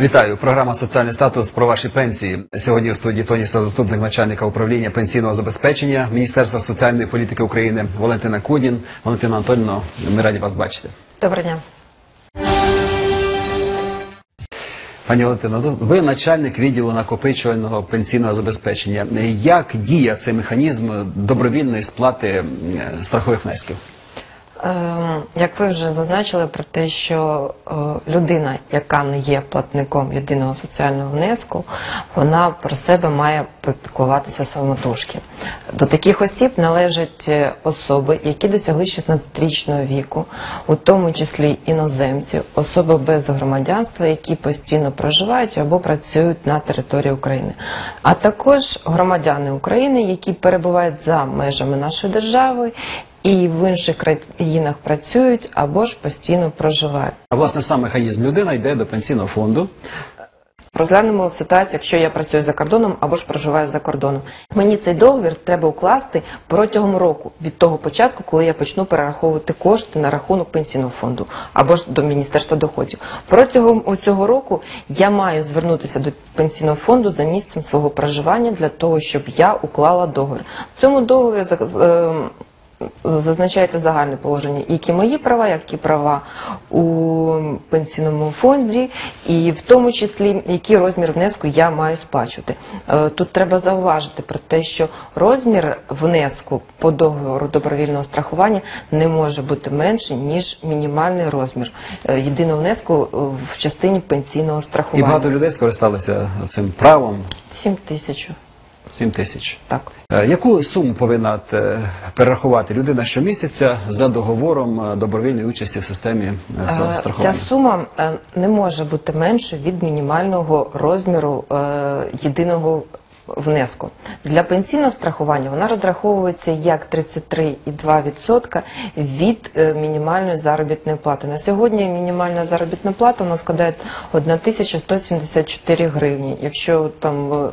Вітаю. Програма Соціальний статус про ваші пенсії. Сьогодні у студії Тоніса, заступник начальника управління пенсійного забезпечення Міністерства соціальної політики України Валентина Кудін. Валентина Анатольовна, ми раді вас бачити. Доброго дня. Пані Валентина, ну, ви начальник відділу накопичувального пенсійного забезпечення. Як діє цей механізм добровільної сплати е, страхових внесків? Ем, Як ви вже зазначили про те, що е, людина, яка не є платником єдиного соціального внеску, вона про себе має попіклуватися самотужки. До таких осіб належать е, особи, які досягли 16-річного віку, у тому числі іноземці, особи без громадянства, які постійно проживають або працюють на території України, а також громадяни України, які перебувають за межами нашої держави і в інших країнах працюють або ж постійно проживають. А власне сам механізм людина йде до пенсійного фонду. Розглянемо ситуацію, якщо я працюю за кордоном або ж проживаю за кордоном. Мені цей договір треба укласти протягом року від того початку, коли я почну перераховувати кошти на рахунок пенсійного фонду або ж до міністерства доходів. Протягом цього року я маю звернутися до пенсійного фонду за місцем свого проживання для того, щоб я уклала договір. В цьому договорі ем, зазначається загальне положення, які мої права, які права у пенсійному фонді, і в тому числі який розмір внеску я маю сплачувати. Е, Тут треба зауважити про те, що розмір внеску по договору добровільного страхування не може бути менше ніж мінімальний розмір е, єдиного внеску е, в частині пенсійного І багато людей скористалися цим правом 7 тисяч. 7 тисяч. Так. Е, Яку суму повинна е, перерахувати людина щомісяця за договором е, добровільної участі в системі цього страхування? Ця сума не може бути менше від мінімального розміру єдиного внеску. Для пенсійного страхування вона розраховується як 33,2% від е, мінімальної заробітної плати. На сьогодні мінімальна заробітна плата вона складає 1174 гривні. Якщо там е,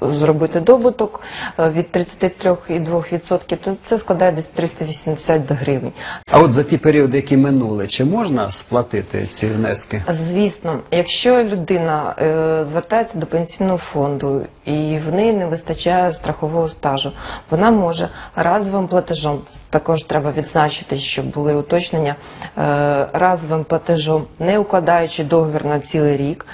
зробити добуток е, від 33,2%, то це складає десь 380 гривень. А от за ті періоди, які минули, чи можна сплатити ці внески? Звісно, якщо людина звертається до пенсійного фонду і в неї не вистачає страхового стажу, вона може разовим платежом, також треба відзначити, що були уточнення, е, разовим платежом, не укладаючи договір на цілий рік,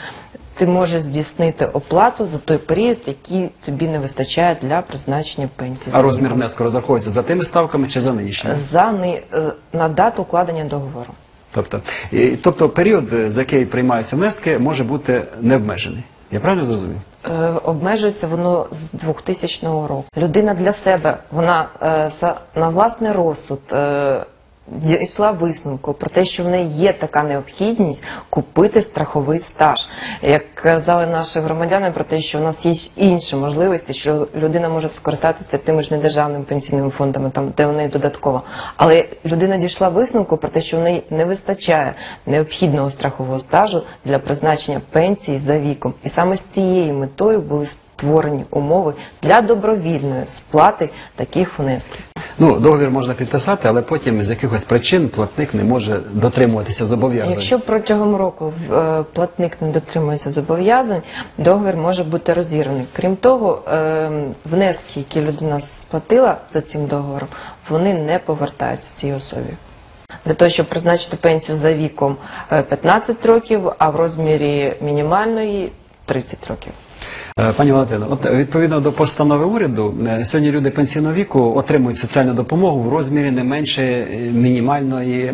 ти можеш здійснити оплату за той період, який тобі не вистачає для призначення пенсії. А розмір внеску розраховується за тими ставками чи за нинішніми? за ни- е, на дату укладення договору. Тобто, і- тобто період, е, за який приймаються внески, може бути необмежений. Я правильно зрозумів? Е, Обмежується воно з 2000 року. Людина для себе, вона е, за- на власний розсуд е, дійшла висновку про те, що в неї є така необхідність купити страховий стаж. Як казали наші громадяни про те, що у нас є інші можливості, що людина може скористатися тими ж недержавними пенсійними фондами, там де у неї додатково. Але людина дійшла висновку про те, що в неї не вистачає необхідного страхового стажу для призначення пенсії за віком. І саме з цією метою були створені умови для добровільної сплати таких внесків. Ну, договір можна підписати, але потім з якихось причин платник не може дотримуватися зобов'язань. Якщо протягом року е, платник не дотримується зобов'язань, договір може бути розірваний. Крім того, е, внески, які людина сплатила за цим договором, вони не повертаються цій особі. Для того, щоб призначити пенсію за віком е, 15 років, а в розмірі мінімальної 30 років. Е, Пані Валентино, от е, відповідно до постанови уряду, е, сьогодні люди пенсійного віку отримують соціальну допомогу в розмірі не менше мінімальної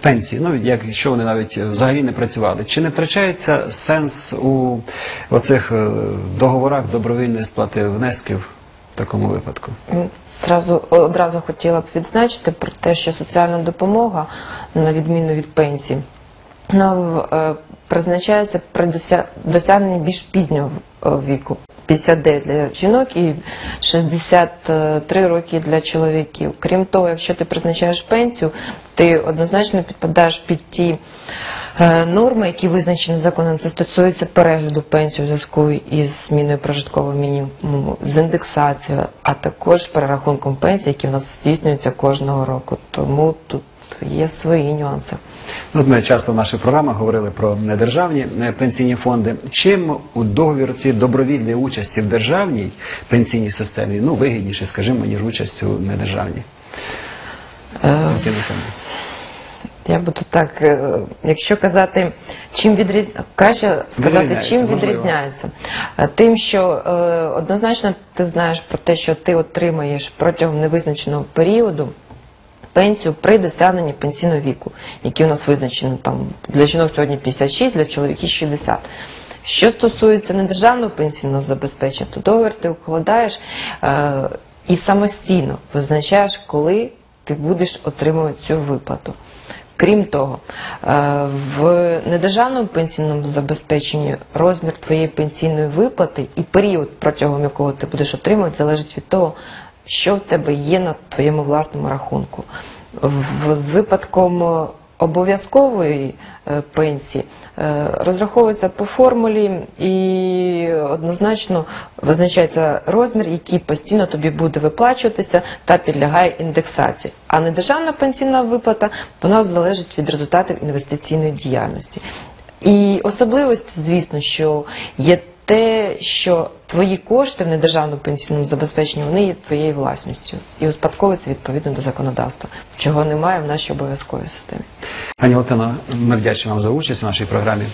пенсії, ну якщо вони навіть взагалі не працювали. Чи не втрачається сенс у оцих договорах добровільної сплати внесків такому випадку? Зразу одразу хотіла б відзначити про те, що соціальна допомога, на відміну від пенсії, призначається при досягненні більш пізнього е, віку. 59 для жінок і 63 роки для чоловіків. Крім того, якщо ти призначаєш пенсію, ти однозначно підпадаєш під ті Норми, які визначені законом, це стосується перегляду пенсії у зв'язку із зміною прожиткового мінімуму, з індексацією, а також перерахунком пенсій, які у нас здійснюються кожного року. Тому тут є свої нюанси. От ми часто в наших програмах говорили про недержавні е, пенсійні фонди. Чим у договір ці добровільної участі в державній пенсійній системі ну вигідніше, скажімо, ніж участь у недержавній Е, пенсійній фонді? Я буду так, е, якщо казати, чим відріз... краще сказати, Відрізняється, чим можливо. відрізняється. Е, Тим, що е, однозначно ти знаєш про те, що ти отримаєш протягом невизначеного періоду пенсію при досягненні пенсійного віку, який у нас визначено там для жінок сьогодні 56, для чоловіків 60. Що стосується недержавного пенсійного забезпечення, то договір ти укладаєш е, і самостійно визначаєш, коли ти будеш отримувати цю виплату. Крім того, е, в недержавному пенсійному забезпеченні розмір твоєї пенсійної виплати і період, протягом якого ти будеш отримувати, залежить від того, що в тебе є на твоєму власному рахунку. З випадком е, обов'язкової е, пенсії е, розраховується по формулі і однозначно визначається розмір, який постійно тобі буде виплачуватися та підлягає індексації. А недержавна пенсійна виплата вона залежить від результатів інвестиційної діяльності. І особливістю, звісно, що є те, що твої кошти в недержавному пенсійному забезпеченні вони є твоєю власністю і успадковуються відповідно до законодавства, чого немає в нашій обов'язковій системі. Пані Олтено, ми вдячні вам за участь в нашій програмі.